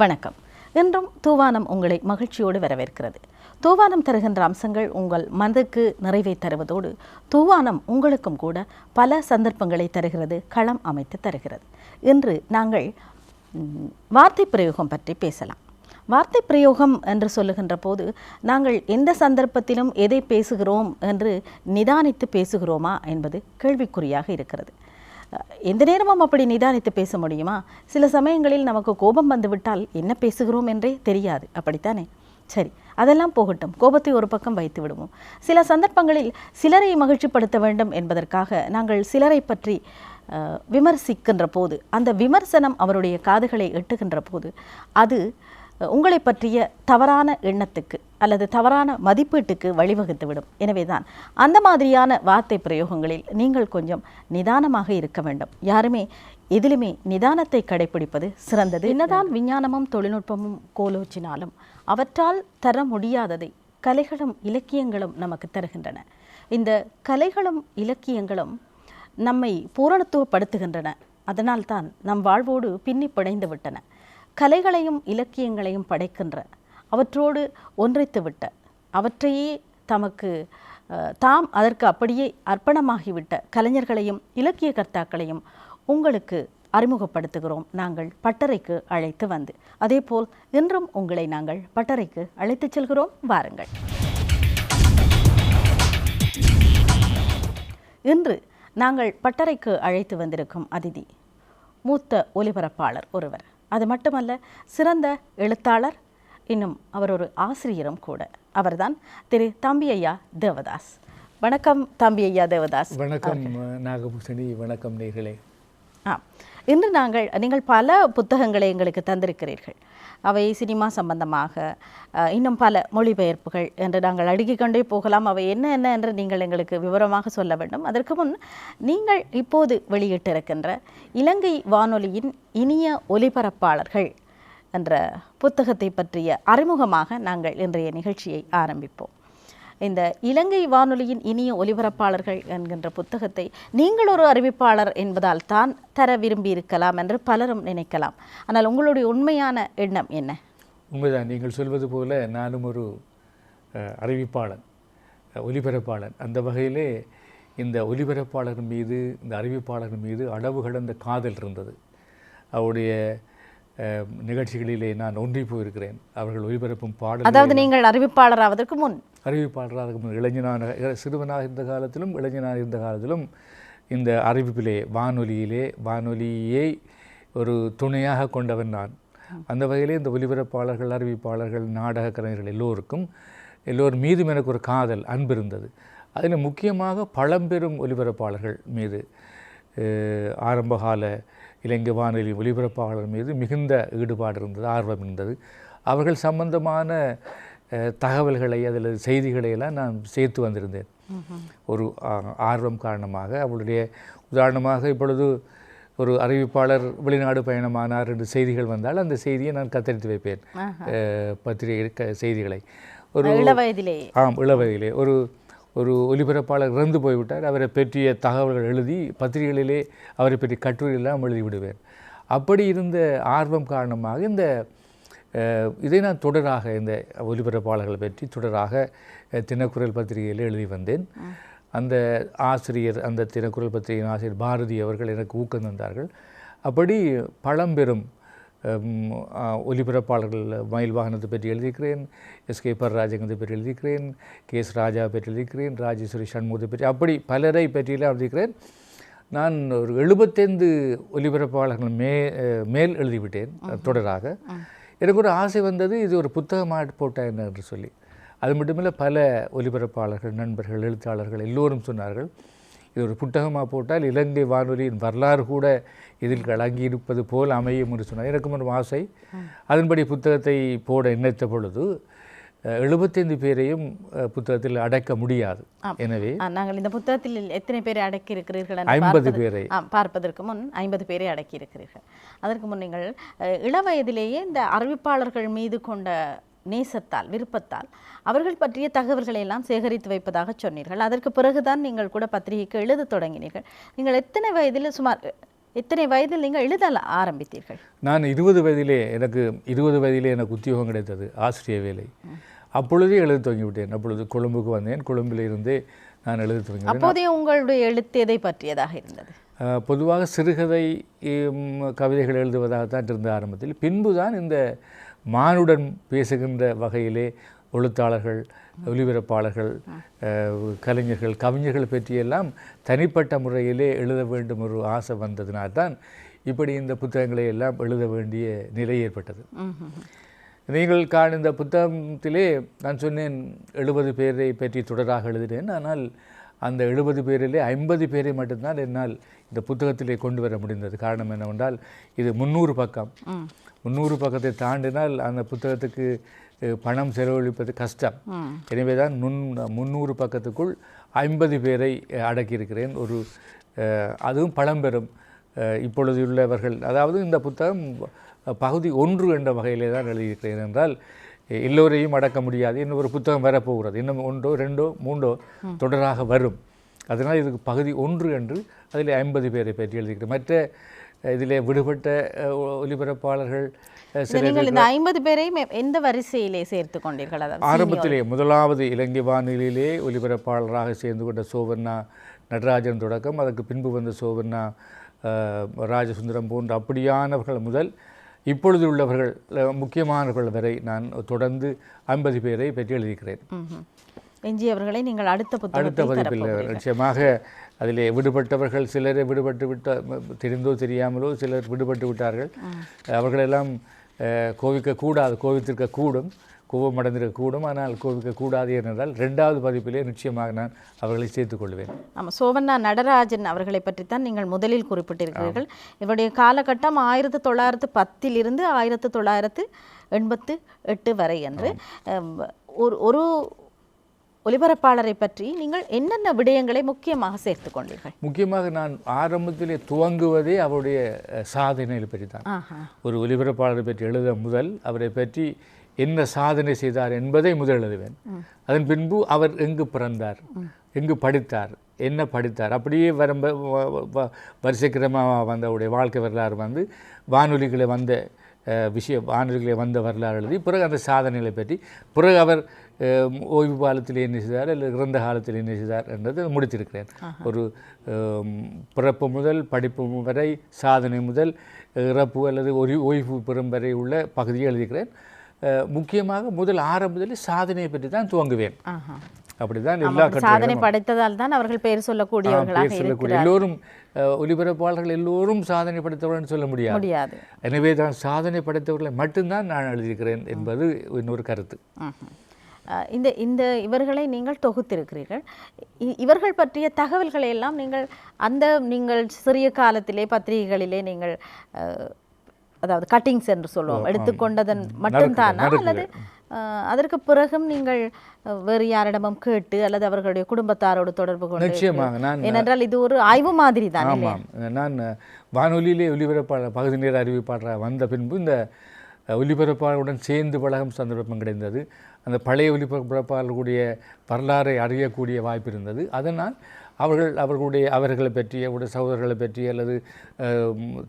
வணக்கம். இன்றும் தூவானம் உங்களை மகிழ்ச்சியோடு வரவேற்கிறது. தூவானம் தருகின்ற அம்சங்கள் உங்கள் மனதுக்கு நிறைவை தருவதோடு தூவானம் உங்களுக்கும் கூட பல சந்தர்ப்பங்களை தருகிறது களம் அமைத்து தருகிறது. இன்று நாங்கள் வார்த்தை பிரயோகம் பற்றி பேசலாம். வார்த்தை பிரயோகம் என்று சொல்லுகின்ற போது நாங்கள் எந்த சந்தர்ப்பத்திலும் எதை பேசுகிறோம் என்று நிதானித்து பேசுகிறோமா என்பது கேள்விக்குறியாக இருக்கிறது. எந்த நேரமும் அப்படி நிதானித்து பேச முடியுமா? சில சமயங்களில் நமக்கு கோபம் வந்துவிட்டால் என்ன பேசுகிறோம் என்றே தெரியாது. அப்படித்தானே? சரி அதெல்லாம் போகட்டும். கோபத்தை ஒரு பக்கம் வைத்து விடுவோம். சில சந்தர்ப்பங்களில் சிலரை மகிழ்ச்சிப்படுத்த வேண்டும் என்பதற்காக நாங்கள் சிலரை பற்றி விமர்சிக்கின்ற போது அந்த விமர்சனம் அவருடைய காதுகளை எட்டுகின்ற போது அது உங்களை பற்றிய தவறான எண்ணத்துக்கு அல்லது தவறான மதிப்பீட்டுக்கு வழிவகுத்துவிடும். எனவேதான் அந்த மாதிரியான வார்த்தை பிரயோகங்களில் நீங்கள் கொஞ்சம் நிதானமாக இருக்க வேண்டும். யாருமே எதிலுமே நிதானத்தை கடைபிடிப்பது சிறந்தது. என்னதான் விஞ்ஞானமும் தொழில்நுட்பமும் கோலோச்சினாலும் அவற்றால் தர முடியாததை கலைகளும் இலக்கியங்களும் நமக்கு தருகின்றன. இந்த கலைகளும் இலக்கியங்களும் நம்மை பூரணத்துவப்படுத்துகின்றன. அதனால்தான் நம் வாழ்வோடு பின்னி பிணைந்து விட்டன. கலைகளையும் இலக்கியங்களையும் படைக்கின்ற அவற்றோடு ஒன்றைத்துவிட்ட அவற்றையே தமக்கு தாம் அதற்கு அப்படியே அர்ப்பணமாகிவிட்ட கலைஞர்களையும் இலக்கிய கர்த்தாக்களையும் உங்களுக்கு அறிமுகப்படுத்துகிறோம். நாங்கள் பட்டறைக்கு அழைத்து வந்து அதேபோல் இன்றும் உங்களை நாங்கள் பட்டறைக்கு அழைத்துச் செல்கிறோம். வாருங்கள். இன்று நாங்கள் பட்டறைக்கு அழைத்து வந்திருக்கும் அதிதி மூத்த ஒலிபரப்பாளர் ஒருவர். அது மட்டுமல்ல சிறந்த எழுத்தாளர் இன்னும் அவர் ஒரு ஆசிரியரும் கூட. அவர்தான் திரு தம்பி ஐயா தேவதாஸ். வணக்கம் தம்பி ஐயா தேவதாஸ். வணக்கம் நாகபூஷணி வணக்கம் நேர்களே. ஆ இன்று நாங்கள் நீங்கள் பல புத்தகங்களை எங்களுக்கு தந்திருக்கிறீர்கள். அவை சினிமா சம்பந்தமாக இன்னும் பல மொழிபெயர்ப்புகள் என்று நாங்கள் அடுக்கிக் கொண்டே போகலாம். அவை என்ன என்ன என்று நீங்கள் எங்களுக்கு விவரமாக சொல்ல வேண்டும். அதற்கு முன் நீங்கள் இப்போது வெளியிட்டிருக்கின்ற இலங்கை வானொலியின் இனிய ஒலிபரப்பாளர்கள் என்ற புத்தகத்தை பற்றிய அறிமுகமாக நாங்கள் இன்றைய நிகழ்ச்சியை ஆரம்பிப்போம். இந்த இலங்கை வானொலியின் இனிய ஒலிபரப்பாளர்கள் என்கின்ற புத்தகத்தை நீங்கள் ஒரு அறிவிப்பாளர் என்பதால் தான் தர விரும்பி இருக்கலாம் என்று பலரும் நினைக்கலாம். ஆனால் உங்களுடைய உண்மையான எண்ணம் என்ன? உண்மைதான். நீங்கள் சொல்வது போல நானும் ஒரு அறிவிப்பாளன் ஒலிபரப்பாளன். அந்த வகையிலே இந்த ஒலிபரப்பாளர் மீது இந்த அறிவிப்பாளர் மீது அளவு கடந்த காதல் இருந்தது. அவருடைய நிகழ்ச்சிகளிலே நான் ஒன்றி போயிருக்கிறேன். அவர்கள் ஒலிபரப்பும் பாடல் அதாவது நீங்கள் அறிவிப்பாளர் ஆவதற்கு முன். அறிவிப்பாளராக முன். இளைஞனான இள- சிறுவனாக இருந்த காலத்திலும் இளைஞனாக இருந்த காலத்திலும் இந்த அறிவிப்பிலே வானொலியிலே வானொலியை ஒரு துணையாக கொண்டவன் நான். அந்த வகையிலே இந்த ஒலிபரப்பாளர்கள் அறிவிப்பாளர்கள் நாடக கலைஞர்கள் எல்லோருக்கும் எல்லோர் மீதும் எனக்கு ஒரு காதல் அன்பு இருந்தது அதில் முக்கியமாக பழம்பெரும் ஒலிபரப்பாளர்கள் மீது ஆரம்பகால இலங்கை வானொலி ஒலிபரப்பாளர் மீது மிகுந்த ஈடுபாடு இருந்தது ஆர்வம் இருந்தது. அவர்கள் சம்பந்தமான தகவல்களை அதில் செய்திகளை எல்லாம் நான் சேர்த்து வந்திருந்தேன். ஒரு ஆர்வம் காரணமாக அவளுடைய உதாரணமாக இப்பொழுது ஒரு அறிவிப்பாளர் வெளிநாடு பயணமானார் என்று செய்திகள் வந்தால் அந்த செய்தியை நான் கத்தரித்து வைப்பேன். பத்திரிகை க- செய்திகளை. ஒரு இள வயதிலேயே ஆம் இளவயதிலே ஒரு ஒரு ஒலிபரப்பாளர் இறந்து போய்விட்டார். அவரை பற்றிய தகவல்கள் எழுதி பத்திரிகைகளிலே அவரை பற்றி கட்டுரை எல்லாம் எழுதி விடுவேன் அப்படி இருந்த ஆர்வம் காரணமாக இந்த இதை நான் தொடராக இந்த ஒலிபரப்பாளர்களை பற்றி தொடராக தினக்குரல் பத்திரிகையில் எழுதி வந்தேன். அந்த ஆசிரியர் அந்த தினக்குரல் பத்திரிகையின் ஆசிரியர் பாரதி அவர்கள் எனக்கு ஊக்கம் தந்தார்கள். அப்படி பழம்பெரும் ஒலிபரப்பாளர்கள் மயில் வாகனத்தை பற்றி எழுதியிருக்கிறேன். எஸ்கே பர்ராஜங்கத்தை பற்றி எழுதியிருக்கிறேன். கே. எஸ். ராஜா பற்றி எழுதியிருக்கிறேன். ராஜேஸ்வரி சண்முகத்தை பற்றி அப்படி பலரை பற்றியெல்லாம் எழுதியிருக்கிறேன். நான் ஒரு எழுபத்தைந்து ஒலிபரப்பாளர்கள் மே மேல் எழுதிவிட்டேன் தொடராக. எனக்கு ஒரு ஆசை வந்தது இது ஒரு புத்தகமாக போட்டா என்ன என்று சொல்லி. அது மட்டுமில்லை பல ஒலிபரப்பாளர்கள் நண்பர்கள் எழுத்தாளர்கள் எல்லோரும் சொன்னார்கள். இது ஒரு புத்தகமாக போட்டால் இலங்கை வானொலியின் வரலாறு கூட இதில் கலங்கி இருப்பது போல் அமையும் என்று சொன்னார். எனக்கும் ஒரு ஆசை. அதன்படி புத்தகத்தை போட எண்ணெத்த பொழுது எழுபத்தைந்து பேரையும் புத்தகத்தில் அடக்க முடியாது. எனவே நாங்கள் இந்த புத்தகத்தில் எத்தனை பேரை அடக்கி இருக்கிறீர்கள் ஐம்பது பேரை. பார்ப்பதற்கு முன் ஐம்பது பேரை அடக்கி இருக்கிறீர்கள் அதற்கு முன் நீங்கள் இளவயதிலேயே இந்த அறிவிப்பாளர்கள் மீது கொண்ட நேசத்தால் விருப்பத்தால். அவர்கள் பற்றிய தகவல்களை எல்லாம் சேகரித்து வைப்பதாக சொன்னீர்கள். அதற்கு பிறகுதான் நீங்கள் கூட பத்திரிகைக்கு எழுத தொடங்கினீர்கள். நீங்கள் எத்தனை வயதில் சுமார் எத்தனை வயதில் நீங்கள் எழுத ஆரம்பித்தீர்கள்? நான் இருபது வயதிலே எனக்கு இருபது வயதிலே எனக்கு உத்தியோகம் கிடைத்தது ஆசிரியர் வேலை. அப்பொழுதே எழுத துவங்கிவிட்டேன் அப்பொழுது கொழும்புக்கு வந்தேன். கொழும்பில் இருந்தே நான் எழுத துவங்கிவிட்டேன் அப்போதே உங்களுடைய எழுத்து எதை பற்றியதாக இருந்தது? பொதுவாக சிறுகதை கவிதைகள் எழுதுவதாகத்தான் இருந்த ஆரம்பத்தில். பின்புதான் இந்த மானுடன் பேசுகின்ற வகையிலே எழுத்தாளர்கள் ஒலிபரப்பாளர்கள் கலைஞர்கள் கவிஞர்கள் பற்றியெல்லாம் தனிப்பட்ட முறையிலே எழுத வேண்டும் ஒரு ஆசை வந்ததினால்தான் இப்படி இந்த புத்தகங்களை எல்லாம் எழுத வேண்டிய நிலை ஏற்பட்டது. நீங்கள் காண இந்த புத்தகத்திலே நான் சொன்னேன் எழுபது பேரை பற்றி தொடராக எழுதினேன் ஆனால் அந்த எழுபது பேரிலே ஐம்பது பேரை மட்டும்தான் என்னால் இந்த புத்தகத்திலே கொண்டு வர முடிந்தது காரணம் என்னவென்றால் இது முந்நூறு பக்கம். முந்நூறு பக்கத்தை தாண்டினால் அந்த புத்தகத்துக்கு பணம் செலவழிப்பது கஷ்டம். எனவே தான் முன் முந்நூறு பக்கத்துக்குள் ஐம்பது பேரை அடக்கியிருக்கிறேன். ஒரு அதுவும் பழம்பெறும் இப்பொழுது உள்ளவர்கள் அதாவது இந்த புத்தகம் பகுதி ஒன்று என்ற வகையிலே தான் எழுதியிருக்கிறேன் என்றால் எல்லோரையும் அடக்க முடியாது. இன்னும் ஒரு புத்தகம் வரப்போகிறது. இன்னும் ஒன்றோ ரெண்டோ மூன்றோ தொடராக வரும். அதனால் இதுக்கு பகுதி ஒன்று என்று அதில் ஐம்பது பேரை பற்றி எழுதியிருக்கிறேன். மற்ற இதிலே விடுபட்ட ஒலிபரப்பாளர்கள் நீங்கள் இந்த ஐம்பது பேரையும் எந்த வரிசையிலே சேர்த்து கொண்டீர்கள் ஆரம்பத்திலே முதலாவது இலங்கை வானொலியிலே ஒலிபரப்பாளராக சேர்ந்து கொண்ட சோவண்ணா நடராஜன் தொடக்கம் அதற்கு பின்பு வந்த சோவண்ணா அஹ், ராஜசுந்தரம் போன்ற அப்படியானவர்கள் முதல் இப்பொழுது உள்ளவர்கள் முக்கியமானவர்கள் வரை நான் தொடர்ந்து ஐம்பது பேரை பற்றி எழுதியிருக்கிறேன். எஞ்சியவர்களை நீங்கள் அடுத்த அடுத்த பதிப்பில். நிச்சயமாக அதிலே விடுபட்டவர்கள் சிலரை விடுபட்டு விட்ட தெரிந்தோ தெரியாமலோ சிலர் விடுபட்டு விட்டார்கள். அவர்களெல்லாம் அஹ், கோவிக்க கூடாது கோவித்திருக்க கூடும் கோபம் அடைந்திருக்க கூடும் ஆனால் கோவிக்க கூடாது என்றால் ரெண்டாவது பதிப்பிலே நிச்சயமாக நான் அவர்களை சேர்த்துக் கொள்வேன் ஆமாம் சோவண்ணா நடராஜன் அவர்களை பற்றித்தான் நீங்கள் முதலில் குறிப்பிட்டிருக்கிறீர்கள். இவருடைய காலகட்டம் ஆயிரத்தி தொள்ளாயிரத்து பத்திலிருந்து ஆயிரத்தி தொள்ளாயிரத்து எண்பத்து எட்டு வரை என்று. ஒரு ஒரு ஒலிபரப்பாளரை பற்றி நீங்கள் என்னென்ன விடயங்களை முக்கியமாக சேர்த்து கொண்டீர்கள்? முக்கியமாக நான் ஆரம்பத்திலே துவங்குவதே அவருடைய சாதனைகள் பற்றி தான் ஒரு ஒலிபரப்பாளரை பற்றி எழுத முதல் அவரை பற்றி என்ன சாதனை செய்தார் என்பதை முதல் எழுதுவேன். அதன் பின்பு அவர் எங்கு பிறந்தார் எங்கு படித்தார் என்ன படித்தார் அப்படியே வரம்ப வரிசைக்கிரமாக வந்த அவருடைய வாழ்க்கை வரலாறு வந்து வானொலிகளை வந்த விஷய வானொலிகளை வந்த வரலாறு எழுதி பிறகு அந்த சாதனைகளை பற்றி பிறகு அவர் ஓய்வு காலத்தில் என்ன செய்தார் அல்லது இறந்த காலத்தில் என்ன செய்தார் என்றதை முடித்திருக்கிறேன். ஒரு பிறப்பு முதல் படிப்பு வரை சாதனை முதல் இறப்பு அல்லது ஒரு ஓய்வு பெறும் வரை உள்ள பகுதியை எழுதிக்கிறேன். முக்கியமாக முதல் ஆரம்பத்தில் சாதனையை பற்றி தான் துவங்குவேன். அப்படிதான் எல்லா சாதனை படைத்ததால் தான் அவர்கள் பெயர் சொல்லக்கூடியவர்களாக சொல்லக்கூடிய எல்லோரும் ஒலிபரப்பாளர்கள் எல்லோரும் சாதனை படைத்தவர்கள் சொல்ல முடியாது. முடியாது. எனவே தான் சாதனை படைத்தவர்களை மட்டும்தான் நான் எழுதியிருக்கிறேன் என்பது இன்னொரு கருத்து. இந்த இந்த இவர்களை நீங்கள் தொகுத்திருக்கிறீர்கள். இவர்கள் பற்றிய தகவல்களை எல்லாம் நீங்கள் அந்த நீங்கள் சிறிய காலத்திலே பத்திரிகைகளிலே நீங்கள் அதாவது கட்டிங்ஸ் என்று சொல்லுவோம் எடுத்துக்கொண்டதன் மட்டும்தானா? அல்லது அதற்கு பிறகும் நீங்கள் வேறு யாரிடமும் கேட்டு அல்லது அவர்களுடைய குடும்பத்தாரோடு தொடர்பு கொண்டு நிச்சயமாக நான் ஏனென்றால் இது ஒரு ஆய்வு மாதிரி தான் ஆமாம். நான் வானொலியிலே ஒலிபரப்பாளர் பகுதி நேர அறிவிப்பாளராக வந்த பின்பு இந்த ஒலிபரப்பாளருடன் சேர்ந்து பழகும் சந்தர்ப்பம் கிடைத்தது அந்த பழைய ஒலிபரப்பாளர்களுடைய வரலாறை அறியக்கூடிய வாய்ப்பு இருந்தது. அதனால் அவர்கள் அவர்களுடைய அவர்களை பற்றி அவருடைய சகோதரர்களை பற்றி அல்லது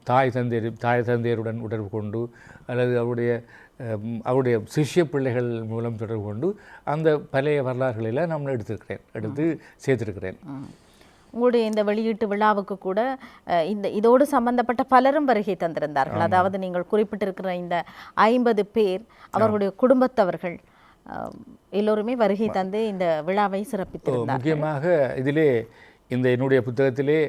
தாய் தந்தையர் தாய் தந்தையருடன் உடர்பு கொண்டு அல்லது அவருடைய அவருடைய சிஷ்ய பிள்ளைகள் மூலம் தொடர்பு கொண்டு அந்த பழைய வரலாறுகளெல்லாம் நான் எடுத்திருக்கிறேன் எடுத்து சேர்த்திருக்கிறேன். உங்களுடைய இந்த வெளியீட்டு விழாவுக்கு கூட இந்த இதோடு சம்பந்தப்பட்ட பலரும் வருகை தந்திருந்தார்கள். அதாவது நீங்கள் குறிப்பிட்டிருக்கிற இந்த ஐம்பது பேர் அவர்களுடைய குடும்பத்தவர்கள் எல்லோருமே வருகை தந்து இந்த விழாவை சிறப்பித்திருந்தார் முக்கியமாக இதிலே இந்த என்னுடைய புத்தகத்திலே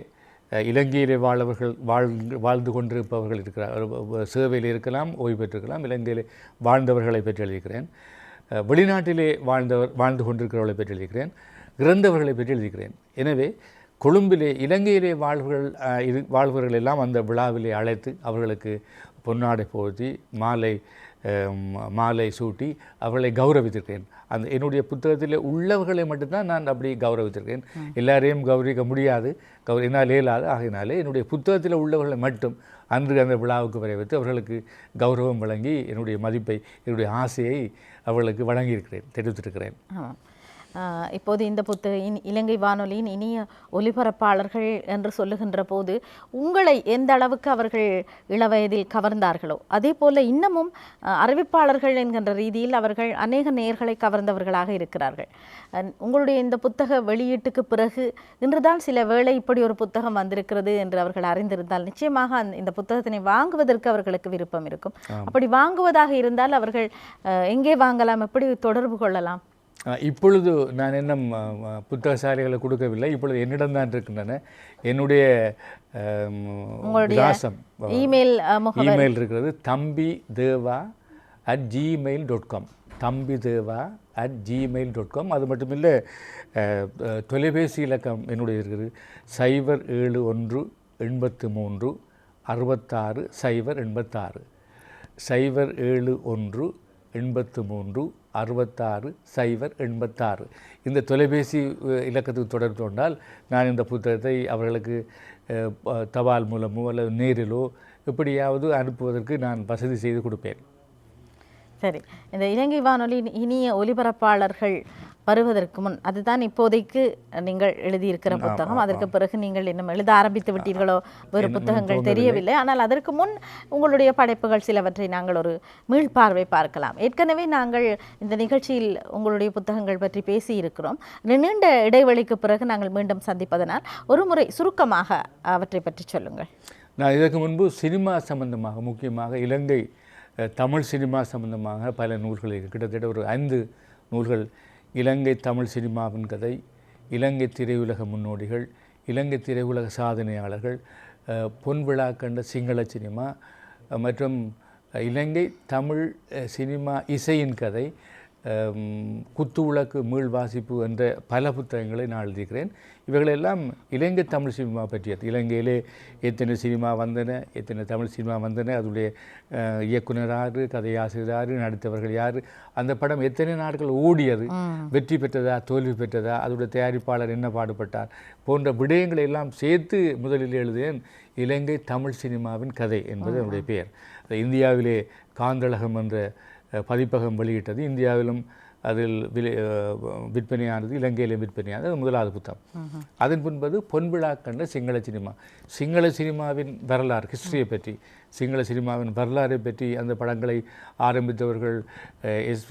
இலங்கையிலே வாழ்வர்கள் வாழ் வாழ்ந்து கொண்டிருப்பவர்கள் இருக்கிறார். சேவையில் இருக்கலாம் ஓய்வு பெற்றிருக்கலாம் இலங்கையிலே வாழ்ந்தவர்களை பற்றி எழுதியிருக்கிறேன். வெளிநாட்டிலே வாழ்ந்தவர் வாழ்ந்து கொண்டிருக்கிறவர்களை பற்றி எழுதியிருக்கிறேன். இறந்தவர்களை பற்றி எழுதியிருக்கிறேன். எனவே கொழும்பிலே இலங்கையிலே வாழ்வர்கள் இது வாழ்வர்கள் எல்லாம் அந்த விழாவிலே அழைத்து அவர்களுக்கு பொன்னாடை போர்த்தி மாலை மாலை சூட்டி அவர்களை கௌரவித்திருக்கிறேன். அந்த என்னுடைய புத்தகத்தில் உள்ளவர்களை மட்டும்தான் நான் அப்படி கௌரவித்திருக்கேன். எல்லாரையும் கௌரவிக்க முடியாது. கௌர என்னால் இயலாது. ஆகையினாலே என்னுடைய புத்தகத்தில் உள்ளவர்களை மட்டும் அன்று அந்த விழாவுக்கு வரை வைத்து அவர்களுக்கு கௌரவம் வழங்கி என்னுடைய மதிப்பை என்னுடைய ஆசையை அவர்களுக்கு வழங்கியிருக்கிறேன் தெரிவித்திருக்கிறேன். இப்போது இந்த புத்தக இன்- இலங்கை வானொலியின் இனிய ஒலிபரப்பாளர்கள் என்று சொல்லுகின்ற போது உங்களை எந்த அளவுக்கு அவர்கள் இளவயதில் கவர்ந்தார்களோ அதே போல இன்னமும் அறிவிப்பாளர்கள் என்கின்ற ரீதியில் அவர்கள் அநேக நேயர்களை கவர்ந்தவர்களாக இருக்கிறார்கள். உங்களுடைய இந்த புத்தக வெளியீட்டுக்கு பிறகு இன்றுதான் சில வேளை இப்படி ஒரு புத்தகம் வந்திருக்கிறது என்று அவர்கள் அறிந்திருந்தால் நிச்சயமாக இந்த புத்தகத்தினை வாங்குவதற்கு அவர்களுக்கு விருப்பம் இருக்கும். அப்படி வாங்குவதாக இருந்தால் அவர்கள் எங்கே வாங்கலாம்? எப்படி தொடர்பு கொள்ளலாம்? இப்பொழுது நான் இன்னும் புத்தகசாலைகளை கொடுக்கவில்லை. இப்பொழுது என்னிடம் தான் இருக்கின்றன. என்னுடைய விலாசம் இமெயில் இமெயில் இருக்கிறது Thambi Deva at Gmail dot com Thambi Deva at Gmail dot com அது மட்டும் இல்லை தொலைபேசி இலக்கம் என்னுடைய இருக்குது சைபர் ஏழு ஒன்று எண்பத்து மூன்று அறுபத்தாறு சைபர் எண்பத்தாறு. சைபர் ஏழு ஒன்று எண்பத்து மூன்று அறுபத்தாறு சைபர் எண்பத்தாறு. இந்த தொலைபேசி இலக்கத்துக்கு தொடர்பு கொண்டால் நான் இந்த புத்தகத்தை அவர்களுக்கு தபால் மூலமோ அல்லது நேரிலோ எப்படியாவது அனுப்புவதற்கு நான் வசதி செய்து கொடுப்பேன். சரி. இந்த இலங்கை வானொலியின் இனிய ஒலிபரப்பாளர்கள் வருவதற்கு முன் அதுதான் இப்போதைக்கு நீங்கள் எழுதியிருக்கிற புத்தகம். அதற்கு பிறகு நீங்கள் இன்னும் எழுத ஆரம்பித்து விட்டீர்களோ வேறு புத்தகங்கள் தெரியவில்லை. ஆனால் அதற்கு முன் உங்களுடைய படைப்புகள் சிலவற்றை நாங்கள் ஒரு மீள்பார்வை பார்க்கலாம். ஏற்கனவே நாங்கள் இந்த நிகழ்ச்சியில் உங்களுடைய புத்தகங்கள் பற்றி பேசி இருக்கிறோம் நீண்ட இடைவெளிக்கு பிறகு நாங்கள் மீண்டும் சந்திப்பதனால் ஒரு முறை சுருக்கமாக அவற்றை பற்றி சொல்லுங்கள். நான் இதற்கு முன்பு சினிமா சம்பந்தமாக முக்கியமாக இலங்கை தமிழ் சினிமா சம்பந்தமாக பல நூல்கள் கிட்டத்தட்ட ஒரு ஐந்து நூல்கள். இலங்கை தமிழ் சினிமாவின் கதை இலங்கை திரையுலக முன்னோடிகள் இலங்கை திரையுலக சாதனையாளர்கள் பொன்விழா பொன் விழா கண்ட சிங்கள சினிமா மற்றும் இலங்கை தமிழ் சினிமா இசையின் கதை குத்து விளக்கு மீள் வாசிப்பு என்ற பல புத்தகங்களை நான் எழுதியிருக்கிறேன். இவைகளெல்லாம் இலங்கை தமிழ் சினிமா பற்றியது. இலங்கையிலே எத்தனை சினிமா வந்தன எத்தனை தமிழ் சினிமா வந்தன அதனுடைய இயக்குனர் யார் கதையாசிரியர் யார் நடித்தவர்கள் யார் அந்த படம் எத்தனை நாட்கள் ஓடியது வெற்றி பெற்றதா தோல்வி பெற்றதா அதோடைய தயாரிப்பாளர் என்ன பாடுபட்டார் போன்ற விடயங்களை எல்லாம் சேர்த்து முதலில் எழுதினேன் இலங்கை தமிழ் சினிமாவின் கதை என்பது என்னுடைய பெயர். இந்தியாவிலே காந்தளகம் என்ற பதிப்பகம் வெளியிட்டது. இந்தியாவிலும் அதில் விலை விற்பனையானது இலங்கையிலும் விற்பனையானது. முதலாவது புத்தகம். அதன் பின்பது பொன்விழா கண்ட சிங்கள சினிமா. சிங்கள சினிமாவின் வரலாறு ஹிஸ்டரியை பற்றி. சிங்கள சினிமாவின் வரலாறை பற்றி அந்த படங்களை ஆரம்பித்தவர்கள் எஸ்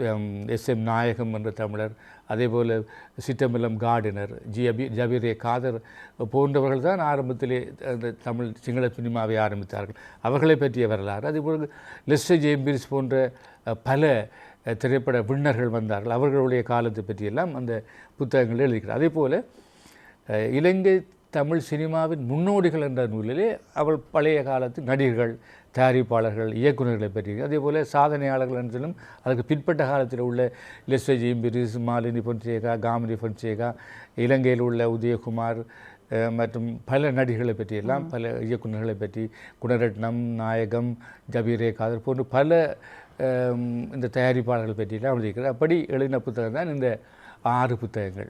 எஸ் எம் நாயகம் என்ற தமிழர் அதேபோல் சிட்டமில்லம் கார்டினர் ஜி அபி ஜபீரே காதர் போன்றவர்கள் தான் ஆரம்பத்திலே அந்த தமிழ் சிங்கள சினிமாவை ஆரம்பித்தார்கள். அவர்களை பற்றிய வரலாறு. அதேபோல் லெஸ்டர் ஜேம்பிரிஸ் போன்ற பல திரைப்பட விண்ணர்கள் வந்தார்கள். அவர்களுடைய காலத்தை பற்றியெல்லாம் அந்த புத்தகங்கள் எழுதிக்கிறார் அதே போல் இலங்கை தமிழ் சினிமாவின் முன்னோடிகள் என்ற நூலிலே அவள் பழைய காலத்து நடிகர்கள் தயாரிப்பாளர்கள் இயக்குநர்களை பற்றி. அதே போல் சாதனையாளர்கள் என்றாலும் அதுக்கு பிற்பட்ட காலத்தில் உள்ள லெஸ்டர் ஜிம்பிரிஸ் மாலினி பொன்சேகா காமினி பொன்சேகா இலங்கையில் உள்ள உதயகுமார் மற்றும் பல நடிகர்களை பற்றியெல்லாம் பல இயக்குநர்களை பற்றி குணரட்னம் நாயகம் ஜபீரே காதர் போன்ற பல இந்த தயாரிப்பாளர்கள் பற்றியெல்லாம் எழுதியிருக்கிறார் அப்படி எழுதின புத்தகம் தான் இந்த ஆறு புத்தகங்கள்.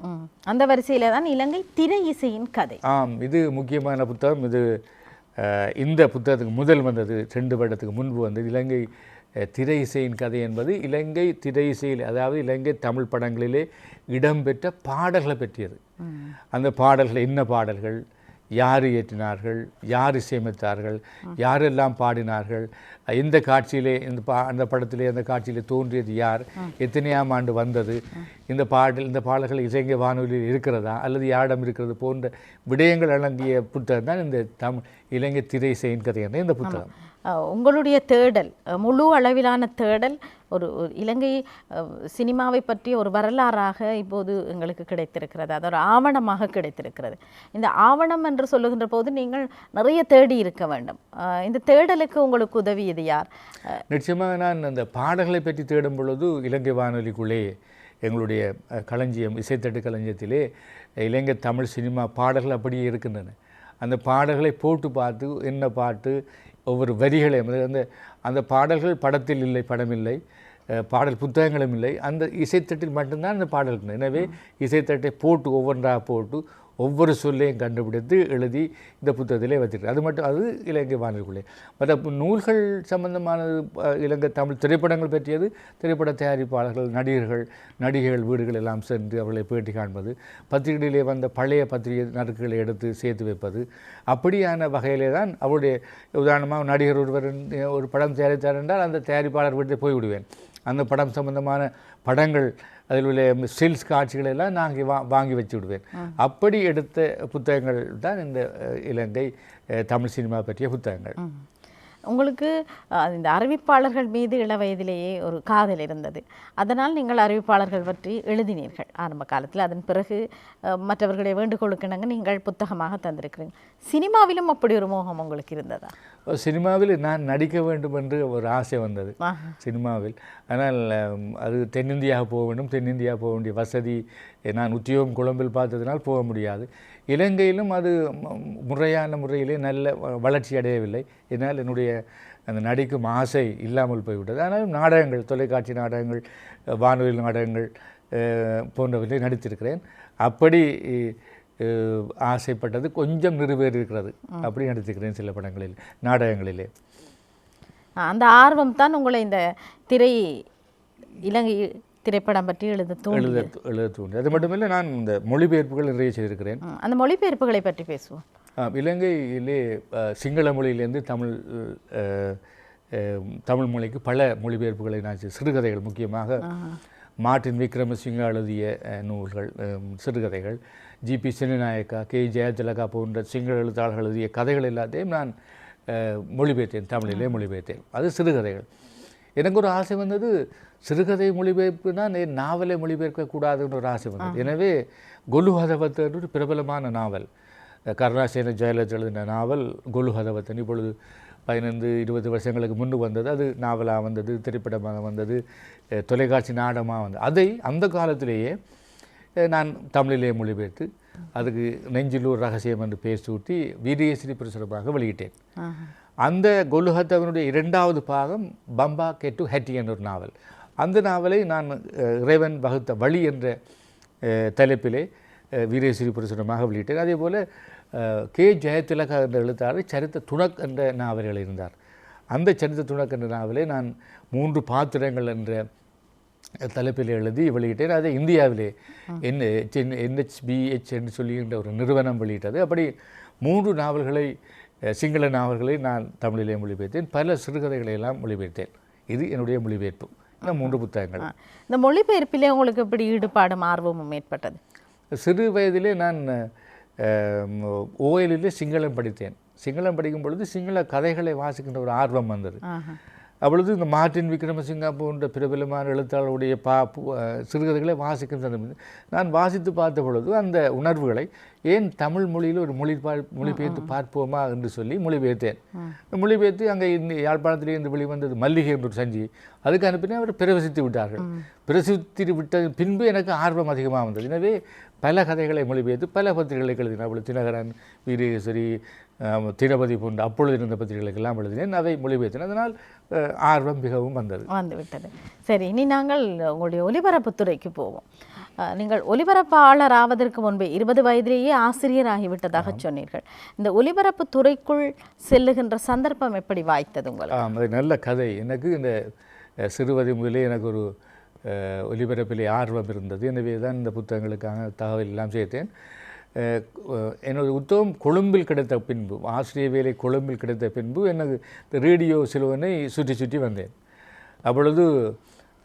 அந்த வரிசையில தான் இலங்கை திரை இசையின் கதை. ஆம். இது முக்கியமான புத்தகம். இது இந்த புத்தகத்துக்கு முதல் வந்தது ரெண்டு வருடத்துக்கு முன்பு வந்தது இலங்கை திரை இசையின் கதை என்பது இலங்கை திரை இசையில் அதாவது இலங்கை தமிழ் படங்களிலே இடம்பெற்ற பாடல்களை பற்றியது. அந்த பாடல்கள் என்ன பாடல்கள்? யார் இயற்றினார்கள்? யார் இசையமைத்தார்கள்? யாரெல்லாம் பாடினார்கள்? எந்த காட்சியிலே இந்த பா அந்த படத்திலே அந்த காட்சியிலே தோன்றியது யார்? எத்தனையாம் ஆண்டு வந்தது? இந்த பாடல் இந்த பாடல்கள் இசைங்க வானொலியில் இருக்கிறதா? அல்லது யாரிடம் இருக்கிறது? போன்ற விடயங்கள் அடங்கிய புத்தகம் தான் இந்த தமிழ் இலங்கை திரை இசையின் கதை என்ற இந்த புத்தகம். உங்களுடைய தேடல் முழு அளவிலான தேடல் ஒரு இலங்கை சினிமாவை பற்றிய ஒரு வரலாறாக இப்போது எங்களுக்கு கிடைத்திருக்கிறது. அது ஒரு ஆவணமாக கிடைத்திருக்கிறது. இந்த ஆவணம் என்று சொல்லுகின்ற போது நீங்கள் நிறைய தேடி இருக்க வேண்டும். இந்த தேடலுக்கு உங்களுக்கு உதவியது யார்? நிச்சயமாக நான் அந்த பாடல்களை பற்றி தேடும் பொழுது இலங்கை வானொலிக்குள்ளே எங்களுடைய களஞ்சியம் இசைத்தட்டு களஞ்சியத்திலே இலங்கை தமிழ் சினிமா பாடல்கள் அப்படியே இருக்கின்றன. அந்த பாடல்களை போட்டு பார்த்து என்ன பாட்டு ஒவ்வொரு வரிகளையும் அந்த அந்த பாடல்கள் படத்தில் இல்லை படமில்லை அஹ், பாடல் புத்தகங்களும் இல்லை அந்த இசைத்தட்டில் மட்டும்தான் அந்த பாடல் எனவே இசைத்தட்டை போட்டு ஒவ்வொன்றாக போட்டு ஒவ்வொரு சொல்லையும் கண்டுபிடித்து எழுதி இந்த புத்தகத்திலே வச்சிருக்கு அது மட்டும் அது இலங்கை வானொலிக்குள்ளே. மற்ற நூல்கள் சம்பந்தமானது இலங்கை தமிழ் திரைப்படங்கள் பற்றியது திரைப்பட தயாரிப்பாளர்கள் நடிகர்கள் நடிகைகள் வீடுகள் எல்லாம் சென்று அவர்களை பேட்டி காண்பது பத்திரிகையிலே வந்த பழைய பத்திரிகை நறுக்குகளை எடுத்து சேர்த்து வைப்பது. அப்படியான வகையிலே தான் அவருடைய உதாரணமாக நடிகர் ஒருவர் ஒரு படம் தயாரித்தார் என்றால் அந்த தயாரிப்பாளர் வீட்டில் போய்விடுவேன். அந்த படம் சம்பந்தமான படங்கள் அதில் உள்ள ஸ்டில்ஸ் காட்சிகளை எல்லாம் நாங்கள் வா வாங்கி வச்சு விடுவேன் அப்படி எடுத்த புத்தகங்கள் தான் இந்த இலங்கை தமிழ் சினிமா பற்றிய புத்தகங்கள். உங்களுக்கு இந்த அறிவிப்பாளர்கள் மீது இள வயதிலேயே ஒரு காதல் இருந்தது. அதனால் நீங்கள் அறிவிப்பாளர்கள் பற்றி எழுதினீர்கள் ஆரம்ப காலத்தில். அதன் பிறகு மற்றவர்களை வேண்டுகோளுக்கிணங்க நீங்கள் புத்தகமாக தந்திருக்கிறீங்க. சினிமாவிலும் அப்படி ஒரு மோகம் உங்களுக்கு இருந்ததா? சினிமாவில் நான் நடிக்க வேண்டும் என்று ஒரு ஆசை வந்தது. சினிமாவில். ஆனால் அது தென்னிந்தியாக போக வேண்டும். தென்னிந்தியா போக வேண்டிய வசதி நான் உத்தியோகம் கொழும்பில் பார்த்ததினால் போக முடியாது. இலங்கையிலும் அது முறையான முறையிலே நல்ல வ- வளர்ச்சி அடையவில்லை. இதனால் என்னுடைய அந்த நடிக்கும் ஆசை இல்லாமல் போய்விட்டது. ஆனாலும் நாடகங்கள் தொலைக்காட்சி நாடகங்கள் வானொலி நாடகங்கள் போன்றவற்றை நடித்திருக்கிறேன். அப்படி ஆசைப்பட்டது கொஞ்சம் நிறைவேறியிருக்கிறது. அப்படி நடித்திருக்கிறேன் சில படங்களில் நாடகங்களிலே. அந்த ஆர்வம் தான் உங்களை இந்த திரை இலங்கை திரைப்படம் பற்றி எழுத எழுத எழுத தூண்டி அது மட்டுமில்லை நான் இந்த மொழிபெயர்ப்புகள் நிறைய செய்திருக்கிறேன். அந்த மொழிபெயர்ப்புகளை பற்றி பேசுவோம். இலங்கையிலே சிங்கள மொழியிலேருந்து தமிழ் தமிழ் மொழிக்கு பல மொழிபெயர்ப்புகளை நான் சிறுகதைகள் முக்கியமாக மார்ட்டின் விக்ரமசிங்க எழுதிய நூல்கள் சிறுகதைகள் ஜிபி சின்னநாயக்கா கே ஜெயதிலகா போன்ற சிங்கள எழுத்தாளர்கள் எழுதிய கதைகள் எல்லாத்தையும் நான் மொழிபெயர்த்தேன். தமிழிலே மொழிபெயர்த்தேன். அது சிறுகதைகள். எனக்கு ஒரு ஆசை வந்தது சிறுகதை மொழிபெயர்ப்புனா நாவலை மொழிபெயர்க்க கூடாதுன்ற ஒரு ஆசை வந்தது. எனவே கொலு ஹதவத் ஒரு பிரபலமான நாவல். கருணாசேன ஜெயலலிதா எழுதின நாவல் கொலு ஹதவத்தன். இப்பொழுது பதினைந்து இருபது வருஷங்களுக்கு முன்பு வந்தது. அது நாவலாக வந்தது திரைப்படமாக வந்தது தொலைக்காட்சி நாடகமாக வந்தது. அதை அந்த காலத்திலேயே நான் தமிழிலே மொழிபெயர்த்து அதுக்கு நெஞ்சிலூர் ரகசியம் என்று பேர் சூட்டி வீரியஸ்ரீ பிரசுரமாக வெளியிட்டேன். அந்த கொலுஹத்தவனுடைய இரண்டாவது பாகம் பம்பா கெட்டு ஹெட்டி என்ற ஒரு நாவல். அந்த நாவலை நான் இறைவன் வகுத்த வழி என்ற தலைப்பிலே வீரேஸ்வரி புரசுரமாக வெளியிட்டேன் அதே போல் கே. ஜெயதிலகா என்ற எழுத்தாளர் சரித்த துணக் என்ற நாவல் எழுதியிருந்தார் அந்த சரித்த துணக் என்ற நாவலை நான் மூன்று பாத்திரங்கள் என்ற தலைப்பில் எழுதி வெளியிட்டேன். அதை இந்தியாவிலே என் என்ஹெச்பிஹெச் என்று சொல்லுகின்ற ஒரு நிறுவனம் வெளியிட்டது. அப்படி மூன்று நாவல்களை சிங்கள நாவல்களை நான் தமிழிலே மொழிபெயர்த்தேன். பல சிறுகதைகளை எல்லாம் மொழிபெயர்த்தேன். இது என்னுடைய மொழிபெயர்ப்பு. இந்த மூன்று புத்தகங்கள். இந்த மொழிபெயர்ப்பிலே உங்களுக்கு எப்படி ஈடுபாடும் ஆர்வமும் ஏற்பட்டது சிறு வயதிலே நான் ஓயலிலே சிங்களம் படித்தேன் சிங்களம் படிக்கும் பொழுது சிங்கள கதைகளை வாசிக்கின்ற ஒரு ஆர்வம் வந்தது. அப்பொழுது இந்த மார்ட்டின் விக்ரமசிங்கா போன்ற பிரபலமான எழுத்தாளருடைய பா சிறுகதைகளை வாசிக்கின்ற நான் வாசித்து பார்த்த பொழுது அந்த உணர்வுகளை ஏன் தமிழ் மொழியில் ஒரு மொழி பா மொழிபெயர்த்து பார்ப்போமா என்று சொல்லி மொழிபெயர்த்தேன். மொழிபெயர்த்து அங்கே இந்த யாழ்ப்பாணத்திலே இருந்து வெளிவந்தது மல்லிகை என்ற ஒரு சஞ்சி. அதுக்கு அனுப்பினே அவர் பிரவசித்து விட்டார்கள். பிரசித்தி விட்ட பின்பு எனக்கு ஆர்வம் அதிகமாக வந்தது. எனவே பல கதைகளை மொழிபெயர்த்து பல பத்திரிகைகளை அப்பொழுது தினகரன் வீரேஸ்வரி அஹ், தினபதி போன்ற அப்பொழுது இருந்த பத்திரிகைகளுக்கெல்லாம் எழுதினேன். அவை மொழிபெயர்த்தேன். அதனால் ஆர்வம் மிகவும் வந்தது. வந்து விட்டது சரி இனி நாங்கள் உங்களுடைய ஒலிபரப்புத் துறைக்கு போவோம். நீங்கள் ஒலிபரப்பாளர் ஆவதற்கு முன்பே இருபது வயதிலேயே ஆசிரியர் ஆகிவிட்டதாக சொன்னீர்கள். இந்த ஒலிபரப்புத் துறைக்குள் செல்லுகின்ற சந்தர்ப்பம் எப்படி வாய்த்தது உங்களுக்கு? அது நல்ல கதை. எனக்கு இந்த அஹ், சிறுவயது முதலே எனக்கு ஒரு ஒலிபரப்பிலே ஆர்வம் இருந்தது. எனவே தான் இந்த புத்தகங்களுக்காக தகவல் எல்லாம் சேர்த்தேன். என்னோட உத்தவம் கொழும்பில் கிடைத்த பின்பு ஆசிரியர் வேலை கொழும்பில் கிடைத்த பின்பு இந்த ரேடியோ சிலுவனை சுற்றி சுற்றி வந்தேன். அப்பொழுது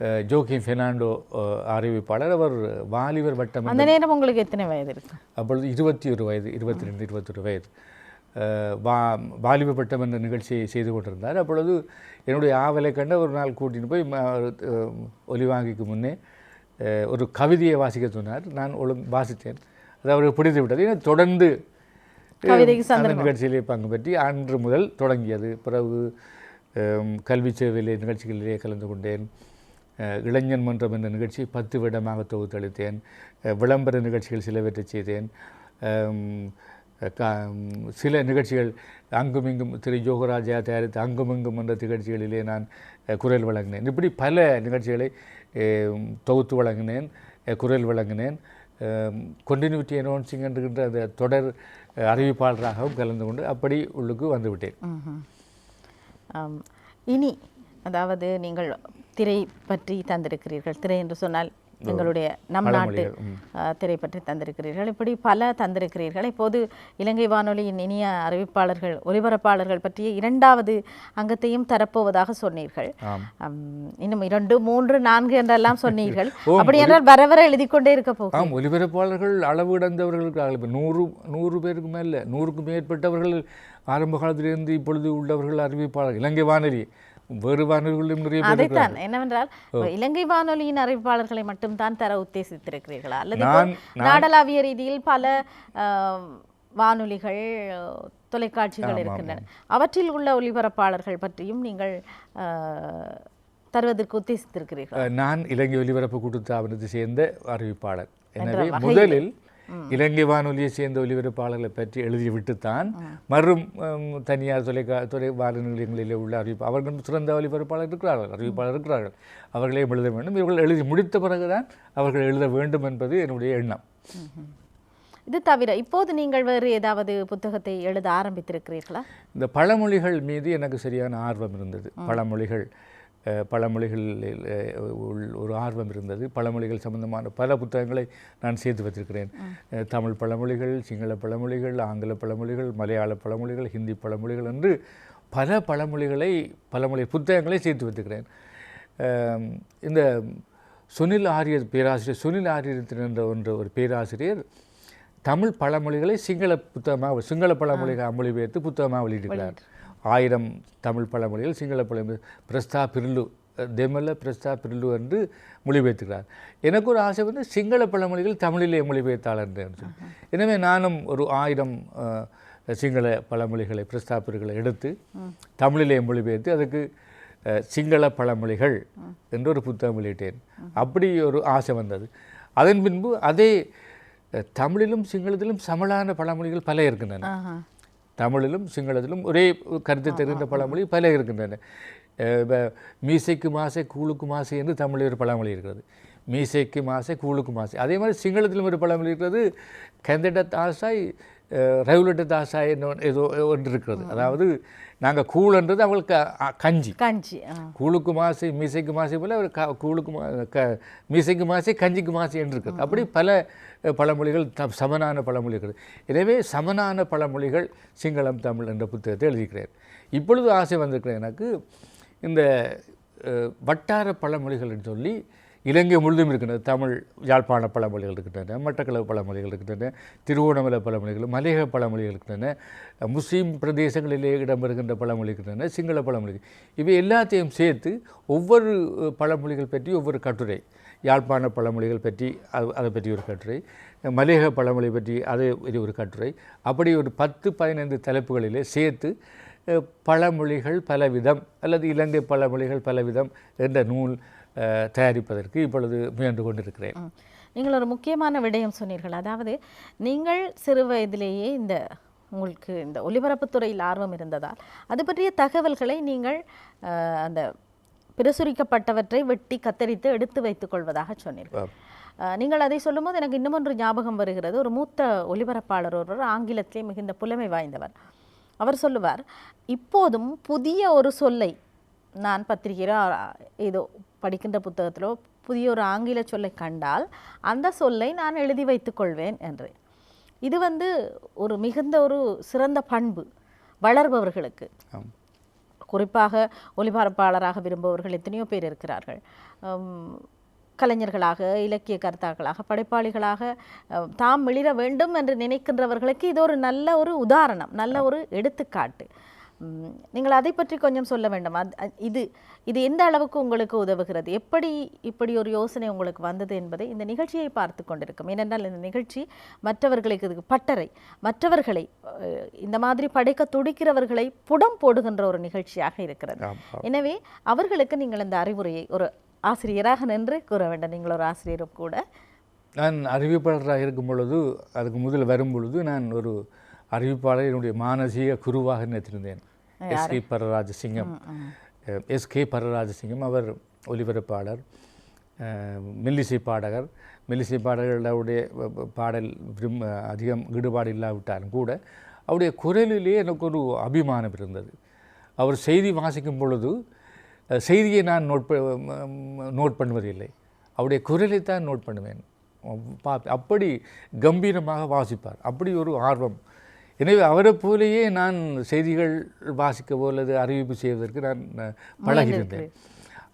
அஹ், ஜோக்கிம் பெர்னாண்டோ அஹ், அறிவிப்பாளர் அவர் வாலிபர் வட்டம் அந்த நேரம் உங்களுக்கு எத்தனை வயது இருக்கு? அப்பொழுது இருபத்தி ஒரு வயது இருபத்தி ரெண்டு இருபத்தொரு வயது. வா வாலிப பட்டம் என்ற நிகழ்ச்சியை செய்து கொண்டிருந்தார். அப்பொழுது என்னுடைய ஆவலை கண்ட ஒரு நாள் கூட்டின்னு போய் ஒலிவாங்கிக்கு முன்னே ஒரு கவிதையை வாசிக்க சொன்னார். நான் ஒழுங் வாசித்தேன். அது அவருக்கு பிடித்து விட்டது. தொடர்ந்து அந்த நிகழ்ச்சியிலே பங்கு பெற்றி அன்று முதல் தொடங்கியது. பிறகு கல்வி சேவையிலே நிகழ்ச்சிகளிலே கலந்து கொண்டேன். இளைஞன் மன்றம் என்ற நிகழ்ச்சி பத்து வருடமாக தொகுத்தளித்தேன் விளம்பர நிகழ்ச்சிகள் சிலவற்றை செய்தேன். சில நிகழ்ச்சிகள் அங்குமிங்கும் திரு யோகராஜா தயாரித்த அங்குமிங்கும் என்ற நிகழ்ச்சிகளிலே நான் குரல் வழங்கினேன். இப்படி பல நிகழ்ச்சிகளை தொகுத்து வழங்கினேன் குரல் வழங்கினேன். கொண்டினியூட்டி அனௌன்சிங் என்கின்ற அந்த தொடர் அறிவிப்பாளராகவும் கலந்து கொண்டு அப்படி உள்ளுக்கு வந்துவிட்டேன். இனி அதாவது நீங்கள் திரை பற்றி தந்திருக்கிறீர்கள் திரை என்று சொன்னால் எங்களுடைய நம் நாட்டு திரை பற்றி தந்திருக்கிறீர்கள். இப்படி பல தந்திருக்கிறீர்கள். இப்போது இலங்கை வானொலியின் இனிய அறிவிப்பாளர்கள் ஒலிபரப்பாளர்கள் பற்றிய இரண்டாவது அங்கத்தையும் தரப்போவதாக சொன்னீர்கள். இன்னும் இரண்டு மூன்று நான்கு என்றெல்லாம் சொன்னீர்கள். அப்படி என்றால் வர வர எழுதி கொண்டே இருக்க போகும் ஒலிபரப்பாளர்கள் அளவு இடந்தவர்கள் இருக்கிறார்கள் இப்போ நூறு நூறு பேருக்கு மேலே நூறுக்கும் மேற்பட்டவர்கள் ஆரம்ப காலத்திலிருந்து இப்பொழுது உள்ளவர்கள் அறிவிப்பாளர்கள். இலங்கை வானொலி வேறு வானொலிகளிலும் நிறைய. அதைத்தான். என்னவென்றால் இலங்கை வானொலியின் அறிவிப்பாளர்களை மட்டும்தான் தர உத்தேசித்திருக்கிறீர்களா? அல்லது நாடளாவிய ரீதியில் பல வானொலிகள் தொலைக்காட்சிகள் இருக்கின்றன. அவற்றில் உள்ள ஒலிபரப்பாளர்கள் பற்றியும் நீங்கள் தருவதற்கு உத்தேசித்திருக்கிறீர்கள்? நான் இலங்கை ஒலிபரப்பு கூட்டுத்தாபனத்தை சேர்ந்த அறிவிப்பாளர். எனவே முதலில் இலங்கை வானொலியை சேர்ந்த ஒலிபரப்பாளர்களை பற்றி எழுதிவிட்டுத்தான் மறும் தனியார் தொலைக்கா தொலை வானொலி நிலையங்களில் உள்ள அறிவிப்பு. அவர்களும் சிறந்த ஒலிபரப்பாளர் இருக்கிறார்கள் அறிவிப்பாளர் இருக்கிறார்கள். அவர்களையும் எழுத வேண்டும். இவர்கள் எழுதி முடித்த பிறகுதான் அவர்கள் எழுத வேண்டும் என்பது என்னுடைய எண்ணம். இது தவிர இப்போது நீங்கள் வேறு ஏதாவது புத்தகத்தை எழுத ஆரம்பித்திருக்கிறீர்களா? இந்த பழமொழிகள் மீது எனக்கு சரியான ஆர்வம் இருந்தது. பழமொழிகள். பழமொழிகளில் ஒரு ஆர்வம் இருந்தது. பழமொழிகள் சம்பந்தமான பல புத்தகங்களை நான் சேர்த்து வைத்திருக்கிறேன். தமிழ் பழமொழிகள் சிங்கள பழமொழிகள் ஆங்கில பழமொழிகள் மலையாள பழமொழிகள் ஹிந்தி பழமொழிகள் என்று பல பழமொழிகளை பழமொழி புத்தகங்களை சேர்த்து வைத்திருக்கிறேன். இந்த சுனில் ஆரியர் பேராசிரியர் சுனில் ஆரியர் என்ற ஒன்ற ஒரு பேராசிரியர் தமிழ் பழமொழிகளை சிங்கள புத்தகமாக சிங்கள பழமொழிகளை மொழிபெயர்த்து புத்தகமாக வெளியிட்டிருக்கிறார். ஆயிரம் தமிழ் பழமொழிகள் சிங்கள பழமொழி பிரஸ்தா பிர்லு தெமல பிரஸ்தா பிர்லு என்று மொழிபெயர்த்துக்கிறார் எனக்கு ஒரு ஆசை வந்து சிங்கள பழமொழிகள் தமிழிலே மொழிபெயர்த்தாளர் என்று எனவே நானும் ஒரு ஆயிரம் சிங்கள பழமொழிகளை பிரஸ்தா பிர்களை எடுத்து தமிழிலே மொழிபெயர்த்து அதுக்கு சிங்கள பழமொழிகள் என்று ஒரு புத்தகம் வெளியிட்டேன். அப்படி ஒரு ஆசை வந்தது. அதன் பின்பு அதே தமிழிலும் சிங்களத்திலும் சமலான பழமொழிகள் பல இருக்கின்றன. தமிழிலும் சிங்களத்திலும் ஒரே கருத்தை தெரிந்த பழமொழி பல இருக்கின்றன. இப்ப மீசைக்கு மாசை கூழுக்கு மாசை என்று தமிழில் ஒரு பழமொழி இருக்கிறது. மீசைக்கு மாசை கூழுக்கு மாசை. அதே மாதிரி சிங்களத்திலும் ஒரு பழமொழி இருக்கிறது. கந்தட தாசாய் ரவுலட்ட தாசாய் என்ன ஏதோ ஒன்று இருக்கிறது அதாவது நாங்கள் கூழ்ன்றது அவங்களுக்கு கஞ்சி. கஞ்சி. கூழுக்கு மாசை மீசைக்கு மாசை போல ஒரு க கூழுக்கு மா க மீசைக்கு மாசை கஞ்சிக்கு மாசை என்று இருக்குது அப்படி பல பழமொழிகள் த சமனான பழமொழி இருக்கிறது எனவே சமனான பழமொழிகள் சிங்களம் தமிழ் என்ற புத்தகத்தை எழுதிக்கிறேன் இப்பொழுது ஆசை வந்திருக்கிறேன் எனக்கு இந்த வட்டார பழமொழிகள் என்று சொல்லி இலங்கை முழுதும் இருக்கின்றது தமிழ் யாழ்ப்பாண பழமொழிகள் இருக்கின்றன மட்டக்களவு பழமொழிகள் இருக்கின்றன திருவோணமலை பழமொழிகள் மலையக பழமொழிகள் இருக்கின்றன முஸ்லீம் பிரதேசங்களிலே இடம்பெறுகின்ற பழமொழி இருக்கின்றன சிங்கள பழமொழிகள் இவை எல்லாத்தையும் சேர்த்து ஒவ்வொரு பழமொழிகள் பற்றி ஒவ்வொரு கட்டுரை. யாழ்ப்பாண பழமொழிகள் பற்றி அது அதை பற்றி ஒரு கட்டுரை. மலையக பழமொழி பற்றி அது பற்றி ஒரு கட்டுரை. அப்படி ஒரு பத்து பதினைந்து தலைப்புகளிலே சேர்த்து பழமொழிகள் பலவிதம் அல்லது இலங்கை பழமொழிகள் பலவிதம் என்ற நூல் தயாரிப்பதற்கு இப்பொழுது முயன்று கொண்டிருக்கிறேன். நீங்கள் ஒரு முக்கியமான விடயம் சொன்னீர்கள். அதாவது நீங்கள் சிறு வயதிலேயே இந்த உங்களுக்கு இந்த ஒலிபரப்புத் துறையில் ஆர்வம் இருந்ததால் அது பற்றிய தகவல்களை நீங்கள் அந்த பிரசுரிக்கப்பட்டவற்றை வெட்டி கத்தரித்து எடுத்து வைத்துக் கொள்வதாக சொன்னீர்கள். நீங்கள் அதை சொல்லும்போது எனக்கு இன்னும் ஒன்று ஞாபகம் வருகிறது. ஒரு மூத்த ஒலிபரப்பாளர் ஒருவர் ஆங்கிலத்திலே மிகுந்த புலமை வாய்ந்தவர். அவர் சொல்லுவார் இப்போதும் புதிய ஒரு சொல்லை நான் பத்திரிகையிலோ ஏதோ படிக்கின்ற புத்தகத்திலோ புதிய ஒரு ஆங்கில சொல்லை கண்டால் அந்த சொல்லை நான் எழுதி வைத்துக் கொள்வேன் என்று. இது வந்து ஒரு மிகுந்த ஒரு சிறந்த பண்பு வளர்பவர்களுக்கு. குறிப்பாக ஒலிபரப்பாளராக விரும்புபவர்கள் எத்தனையோ பேர் இருக்கிறார்கள். கலைஞர்களாக இலக்கிய கர்த்தாக்களாக படைப்பாளிகளாக தாம் மிளிர வேண்டும் என்று நினைக்கின்றவர்களுக்கு இது ஒரு நல்ல ஒரு உதாரணம் நல்ல ஒரு எடுத்துக்காட்டு. நீங்கள் அதை பற்றி கொஞ்சம் சொல்ல வேண்டும். இது இது எந்த அளவுக்கு உங்களுக்கு உதவுகிறது? எப்படி இப்படி ஒரு யோசனை உங்களுக்கு வந்தது என்பதை இந்த நிகழ்ச்சியை பார்த்து கொண்டிருக்கும். ஏனென்றால் இந்த நிகழ்ச்சி மற்றவர்களுக்கு இதுக்கு பட்டறை. மற்றவர்களை இந்த மாதிரி படைக்க துடிக்கிறவர்களை புடம் போடுகின்ற ஒரு நிகழ்ச்சியாக இருக்கிறது. எனவே அவர்களுக்கு நீங்கள் இந்த அறிவுரையை ஒரு ஆசிரியராக நின்று கூற வேண்டும். நீங்கள் ஒரு ஆசிரியரும் கூட. நான் அறிவிப்பாளராக இருக்கும் பொழுது அதுக்கு முதல் வரும் பொழுது நான் ஒரு அறிவிப்பாளர் என்னுடைய மானசீக குருவாக நினைத்திருந்தேன். S K Pararajasingham. S K Pararajasingham அவர் ஒலிபரப்பாளர். மெல்லிசை பாடகர். மெல்லிசை பாடகர்களுடைய பாடல் விரும் அதிகம் ஈடுபாடு இல்லாவிட்டாலும் கூட அவருடைய குரலிலே எனக்கு ஒரு அபிமானம் இருந்தது. அவர் செய்தி வாசிக்கும் பொழுது செய்தியை நான் நோட் நோட் பண்ணுவதில்லை. அவருடைய குரலை தான் நோட் பண்ணுவேன். அப்படி கம்பீரமாக வாசிப்பார். அப்படி ஒரு ஆர்வம் எனவே அவரை போலேயே நான் செய்திகள் வாசிக்கவோ அல்லது அறிவிப்பு செய்வதற்கு நான் பழகியிருந்தேன்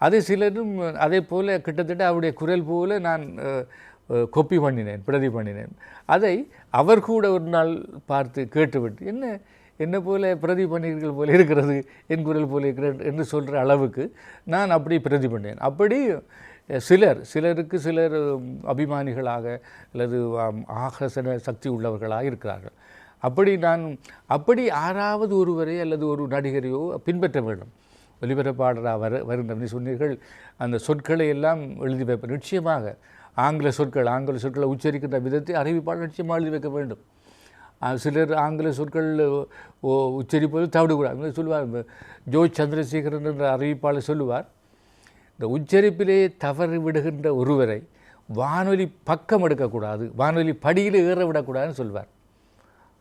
அது சிலரும் அதே போல கிட்டத்தட்ட அவருடைய குரல் போல நான் கொப்பி பண்ணினேன் பிரதி பண்ணினேன். அதை அவர் கூட ஒரு நாள் பார்த்து கேட்டுவிட்டு என்ன என்ன போல பிரதி பண்ணீர்கள் போல இருக்கிறது? என் குரல் போல இருக்கிறது? என்று சொல்கிற அளவுக்கு நான் அப்படி பிரதி பண்ணேன் அப்படி சிலர் சிலருக்கு சிலர் அபிமானிகளாக அல்லது ஆகசன சக்தி உள்ளவர்களாக இருக்கிறார்கள். அப்படி நான் அப்படி ஆறாவது ஒருவரை அல்லது ஒரு நடிகரையோ பின்பற்ற வேண்டும். ஒலிபரப்பாளராக வர வருகின்ற சொன்னீர்கள். அந்த சொற்களை எல்லாம் எழுதி வைப்பேன் நிச்சயமாக ஆங்கில சொற்கள் ஆங்கில சொற்களை உச்சரிக்கின்ற விதத்தை அறிவிப்பாளர் நிச்சயமாக எழுதி வைக்க வேண்டும். சிலர் ஆங்கில சொற்கள் ஓ- உச்சரிப்பது தவிடக்கூடாது சொல்லுவார் ஜோ சந்திரசேகரன் என்ற அறிவிப்பாளர் சொல்லுவார் இந்த உச்சரிப்பிலே தவறு விடுகின்ற ஒருவரை வானொலி பக்கம் எடுக்கக்கூடாது வானொலி படியில் ஏற விடக்கூடாதுன்னு சொல்வார்.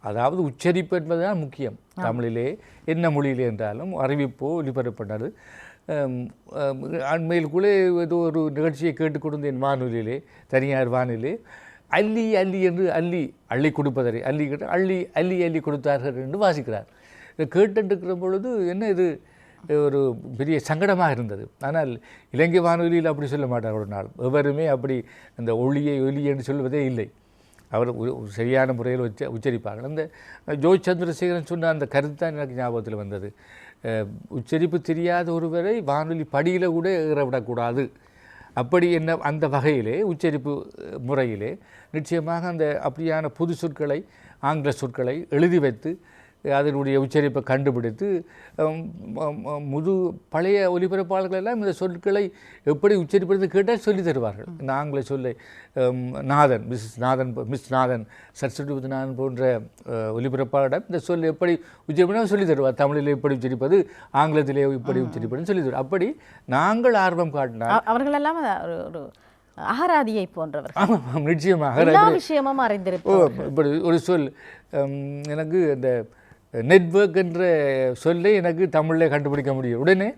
அதாவது உச்சரிப்பு என்பதுதான் முக்கியம். தமிழிலே என்ன மொழியிலே என்றாலும் அறிவிப்போ ஒலிபரப்பினது அண்மையில் கூட ஏதோ ஒரு நிகழ்ச்சியை கேட்டுக்கொண்டிருந்தேன் வானொலியிலே தனியார் வானொலியிலே. அள்ளி அள்ளி என்று அள்ளி அள்ளி கொடுப்பதரை அள்ளி கேட்டு அள்ளி அள்ளி அள்ளி கொடுத்தார்கள் என்று வாசிக்கிறார். இதை கேட்டுருக்கிற பொழுது என்ன இது? ஒரு பெரிய சங்கடமாக இருந்தது. ஆனால் இலங்கை வானொலியில் அப்படி சொல்ல மாட்டார். ஒரு நாள் எவருமே அப்படி அந்த ஒளியை ஒலி என்று சொல்வதே இல்லை. அவர் சரியான முறையில் உச்ச உச்சரிப்பாங்க அந்த ஜோய் சந்திரசேகரன் சொன்ன அந்த கருத்து தான் எனக்கு ஞாபகத்தில் வந்தது. உச்சரிப்பு தெரியாத ஒருவரை வானொலி படியில் கூட ஏற விடக்கூடாது. அப்படி என்ன அந்த வகையிலே உச்சரிப்பு முறையிலே நிச்சயமாக அந்த அப்படியான புது சொற்களை ஆங்கில சொற்களை எழுதி வைத்து அதனுடைய உச்சரிப்பை கண்டுபிடித்து முது பழைய ஒலிபரப்பாளர்கள் எல்லாம் இந்த சொற்களை எப்படி உச்சரிப்பது கேட்டால் சொல்லி தருவார்கள். இந்த ஆங்கில சொல்லை நாதன் மிஸ் நாதன் மிஸ் நாதன் சரஸ்வதி நாதன் போன்ற ஒலிபரப்பாளரிடம் இந்த சொல் எப்படி உச்சரிப்பது சொல்லி தருவார். தமிழில் எப்படி உச்சரிப்பது ஆங்கிலத்திலே இப்படி உச்சரிப்பதுன்னு சொல்லி தருவார். அப்படி நாங்கள் ஆர்வம் காட்டினால் அ- அவர்களெல்லாம் ஒரு அகராதியை போன்றவர்கள். ஆமாம் நிச்சயமாக விஷயமும் அறிந்திருப்போம் இப்படி ஒரு சொல் எனக்கு அந்த நெட்வொர்க் என்ற சொல்லை எனக்கு தமிழில் கண்டுபிடிக்க முடியும். உடனே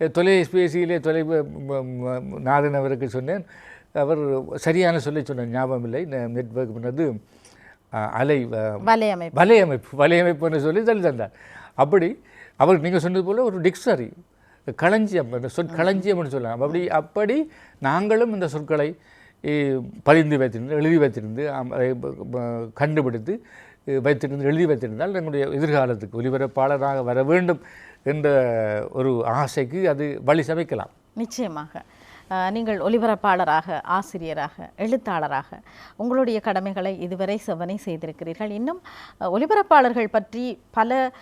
தொலைபேசியிலே தொலை நாதன் அவருக்கு சொன்னேன். அவர் சரியான சொல்லை சொன்னார். ஞாபகம் இல்லை. நெட்வொர்க் பண்ணது அலை வலையமைப்பு. வலையமைப்பு. வலையமைப்புன்னு சொல்லி சொல்லி தந்தார். அப்படி அவர் நீங்கள் சொன்னது போல் ஒரு டிக்ஷனரி களஞ்சியம் அந்த சொற் களஞ்சியம்னு சொல்லலாம். அப்படி அப்படி நாங்களும் இந்த சொற்களை பதிந்து வைத்திருந்து எழுதி வைத்திருந்து அதை கண்டுபிடித்து வைத்திருந்து எழுதி வைத்திருந்தால் நம்முடைய எதிர்காலத்துக்கு ஒலிபரப்பாளராக வர வேண்டும் என்ற ஒரு ஆசைக்கு அது வழி சமைக்கலாம். நிச்சயமாக. நீங்கள் ஒலிபரப்பாளராக ஆசிரியராக எழுத்தாளராக உங்களுடைய கடமைகளை இதுவரை செவ்வனை செய்திருக்கிறீர்கள். இன்னும் ஒலிபரப்பாளர்கள் பற்றி பல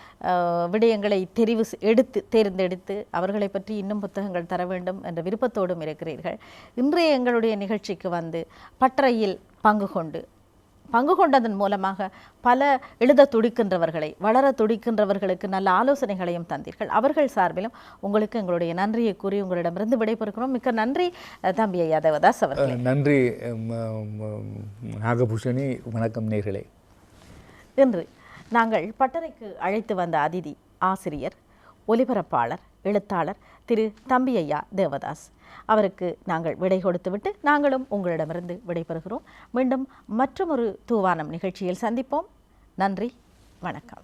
விடயங்களை தெரிவு செ- எடுத்து தேர்ந்தெடுத்து அவர்களை பற்றி இன்னும் புத்தகங்கள் தர வேண்டும் என்ற விருப்பத்தோடும் இருக்கிறீர்கள். இன்றைய எங்களுடைய நிகழ்ச்சிக்கு வந்து பற்றையில் பங்கு கொண்டு பங்கு கொண்டதன் மூலமாக பல எழுத துடிக்கின்றவர்களை வளர துடிக்கின்றவர்களுக்கு நல்ல ஆலோசனைகளையும் தந்தீர்கள். அவர்கள் சார்பிலும் உங்களுக்கு எங்களுடைய நன்றியை கூறி உங்களிடமிருந்து விடைபெறுகிறோம். மிக்க நன்றி தம்பி ஐயா தேவதாஸ் அவர்கள். நன்றி நாகபூஷணி. வணக்கம் நேர்களே. இன்று நாங்கள் பட்டறைக்கு அழைத்து வந்த அதிதி ஆசிரியர் ஒலிபரப்பாளர் எழுத்தாளர் திரு தம்பி ஐயா தேவதாஸ் அவருக்கு நாங்கள் விடை கொடுத்துவிட்டு நாங்களும் உங்களிடமிருந்து விடைபெறுகிறோம். மீண்டும் மற்றொரு தூவானம் நிகழ்ச்சியில் சந்திப்போம். நன்றி. வணக்கம்.